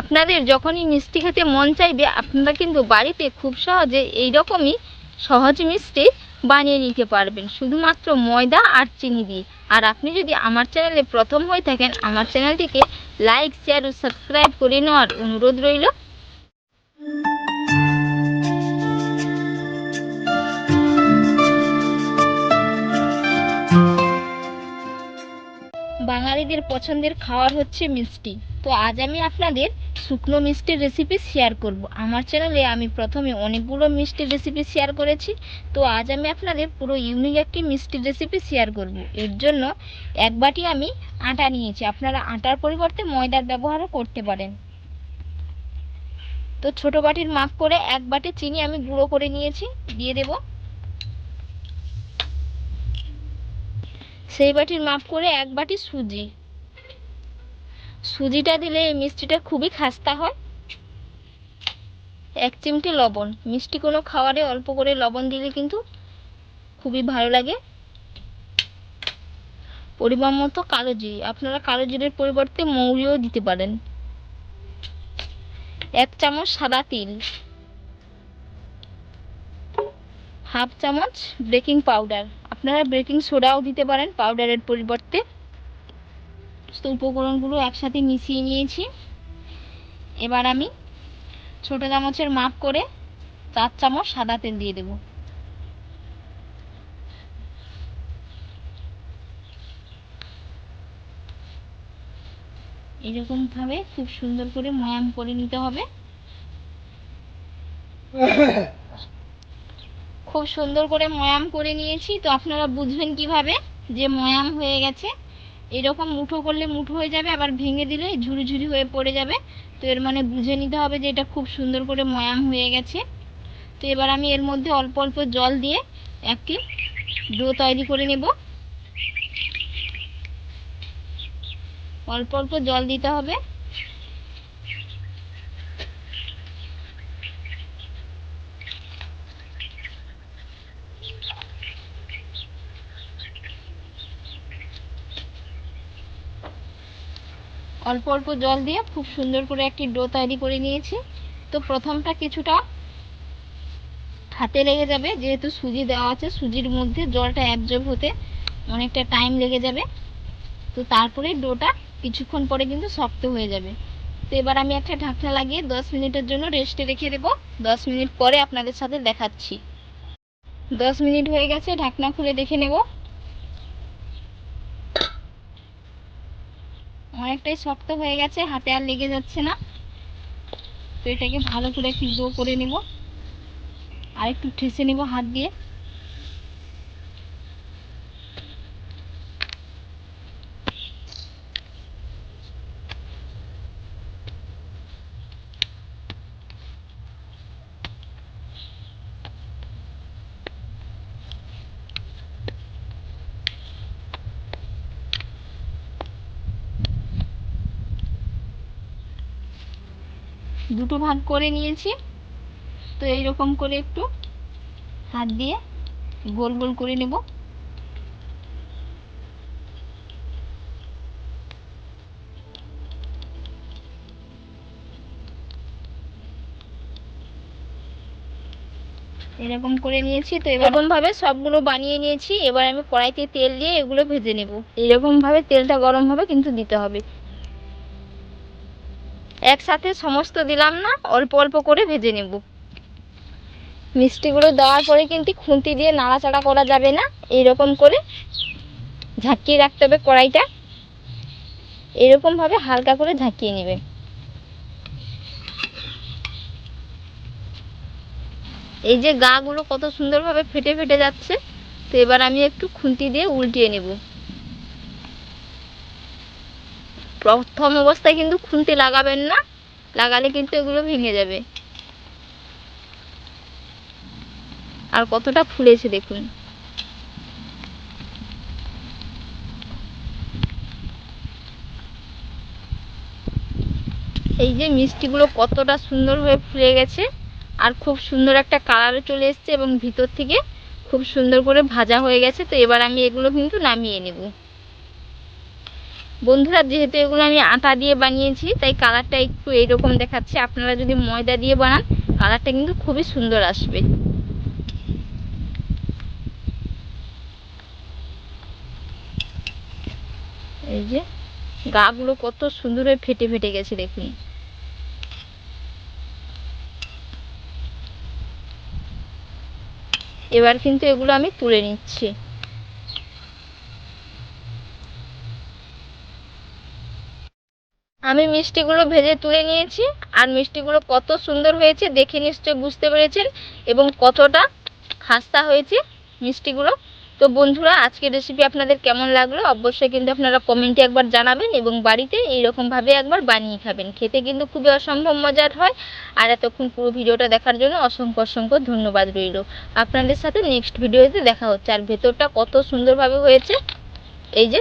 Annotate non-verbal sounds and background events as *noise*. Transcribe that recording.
আপনাদের যখনই মিষ্টি খেতে মন চাইবে, আপনারা কিন্তু বাড়িতে খুব সহজে এই রকমই সহজ মিষ্টি বানিয়ে নিতে পারবেন। শুধুমাত্র ময়দা আর চিনি দিয়ে। আর আপনি যদি আমার চ্যানেলে প্রথম হয়ে থাকেন, আমার চ্যানেলটিকে লাইক, শেয়ার ও সাবস্ক্রাইব করে নেওয়ার অনুরোধ রইল। বাঙালিদের পছন্দের খাবার হচ্ছে মিষ্টি। তো আজ আমি আপনাদের শুকনো মিষ্টির রেসিপি শেয়ার করব। আমার চ্যানেলে আমি প্রথমে অনেকগুলো মিষ্টির রেসিপি শেয়ার করেছি। তো আজ আমি আপনাদের পুরো ইউনিক একটি মিষ্টির রেসিপি শেয়ার করব। এর জন্য এক বাটি আমি আটা নিয়েছি। আপনারা আটার পরিবর্তে ময়দার ব্যবহারও করতে পারেন। তো ছোট বাটির মাপ করে এক বাটি চিনি আমি গুঁড়ো করে নিয়েছি। দিয়ে দেব সেই বাটির মাপ করে এক বাটি সুজি। সুজিটা দিলে এই মিষ্টিটা খুবই খাস্তা হয়। এক চিমটে লবণ। মিষ্টি কোনো খাবারে অল্প করে লবণ দিলে কিন্তু খুবই ভালো লাগে। পরিমাণ মতো কালো জিরে। আপনারা কালো জিরের পরিবর্তে মৌরিও দিতে পারেন। এক চামচ সাদা তিল। হাফ চামচ বেকিং পাউডার। আপনারা বেকিং সোডাও দিতে পারেন পাউডারের পরিবর্তে। সমস্ত উপকরণগুলো একসাথে মিশিয়ে নিয়েছি। এবার আমি ছোট চামচের মাপ করে চার চামচ সাদা তেল দিয়ে দেব। এরকম ভাবে খুব সুন্দর করে ময়াম করে নিতে হবে। *laughs* খুব সুন্দর করে ময়াম করে নিয়েছি। তো আপনারা বুঝবেন কীভাবে যে ময়াম হয়ে গেছে। এরকম মুঠো করলে মুঠো হয়ে যাবে, আবার ভেঙে দিলে ঝুরি হয়ে পড়ে যাবে। তো এর মানে বুঝে নিতে হবে যে এটা খুব সুন্দর করে ময়াম হয়ে গেছে। তো এবার আমি এর মধ্যে অল্প অল্প জল দিয়ে একটি ডো তৈরি করে নেব। অল্প অল্প জল দিতে হবে। অল্প অল্প জল দিয়ে খুব সুন্দর করে একটি ডো তৈরি করে নিয়েছি। তো প্রথমটা কিছুটা হাতে লেগে যাবে, যেহেতু সুজি দেওয়া আছে, সুজির মধ্যে জলটা অ্যাবজর্ব হতে অনেকটা টাইম লেগে যাবে। তো তারপরে ডোটা কিছুক্ষণ পরে কিন্তু শক্ত হয়ে যাবে। তো এবার আমি একটা ঢাকনা লাগিয়ে দশ মিনিটের জন্য রেস্টে রেখে দেবো। দশ মিনিট পরে আপনাদের সাথে দেখাচ্ছি। দশ মিনিট হয়ে গেছে, ঢাকনা খুলে দেখে নেব। অনেকটাই শক্ত হয়ে গেছে, হাতে আর লেগে যাচ্ছে না। তো এটাকে ভালো করে একটু করে নেব। আর একটু ঠেসে নেব হাত দিয়ে। দুটো ভাগ করে নিয়েছি। তো এইরকম করে একটু হাত দিয়ে গোল গোল করে নেব। এরকম করে নিয়েছি। তো এরকম ভাবে সবগুলো বানিয়ে নিয়েছি। এবার আমি কড়াইতে তেল দিয়ে এগুলো ভেজে নেব। এরকম ভাবে তেলটা গরম হবে, কিন্তু দিতে হবে। একসাথে সমস্ত দিলাম না, অল্প অল্প করে ভেজে নেব। মিষ্টিগুলো দেওয়ার পরে কিন্তু খুন্তি দিয়ে নাড়াচাড়া করা যাবে না, এইরকম করে ঝাঁকিয়ে রাখতে হবে কড়াইটা। এরকমভাবে হালকা করে ঝাঁকিয়ে নেবে। এই যে গাগুলো কত সুন্দরভাবে ফেটে ফেটে যাচ্ছে, তো এবার আমি একটু খুন্তি দিয়ে উল্টিয়ে নেব। প্রথম অবস্থায় কিন্তু খুন্তি লাগাবেন না, লাগালে কিন্তু এগুলো ভেঙে যাবে। আর কতটা ফুলেছে দেখুন। এই যে মিষ্টিগুলো কতটা সুন্দর হয়ে ফুলে গেছে, আর খুব সুন্দর একটা কালারও চলে এসছে এবং ভিতর থেকে খুব সুন্দর করে ভাজা হয়ে গেছে, তো এবার আমি এগুলো কিন্তু নামিয়ে নেব। বন্ধুরা, যেহেতু এগুলো আমি আটা দিয়ে বানিয়েছি, তাই কালারটা একটু এইরকম দেখাচ্ছে। আপনারা যদি ময়দা দিয়ে বানান কালারটা কিন্তু খুবই সুন্দর আসবে। এই যে, গাগুলো কত সুন্দর হয়ে ফেটে ফেটে গেছে, দেখুন। এবার কিন্তু এগুলো আমি তুলে নিচ্ছি। আমি মিষ্টিগুলো ভেজে তুলে নিয়েছি আর মিষ্টিগুলো কত সুন্দর হয়েছে দেখে নিশ্চয় বুঝতে পেরেছেন এবং কতটা খাস্তা হয়েছে মিষ্টিগুলো। তো বন্ধুরা, আজকের রেসিপি আপনাদের কেমন লাগল অবশ্যই কিন্তু আপনারা কমেন্টে একবার জানাবেন এবং বাড়িতে এইরকমভাবে একবার বানিয়ে খাবেন। খেতে কিন্তু খুবই অসম্ভব মজার হয়। আর এতক্ষণ পুরো ভিডিওটা দেখার জন্য অসংখ্য অসংখ্য ধন্যবাদ রইল। আপনাদের সাথে নেক্সট ভিডিওতে দেখা হচ্ছে। আর ভেতরটা কত সুন্দরভাবে হয়েছে, এই যে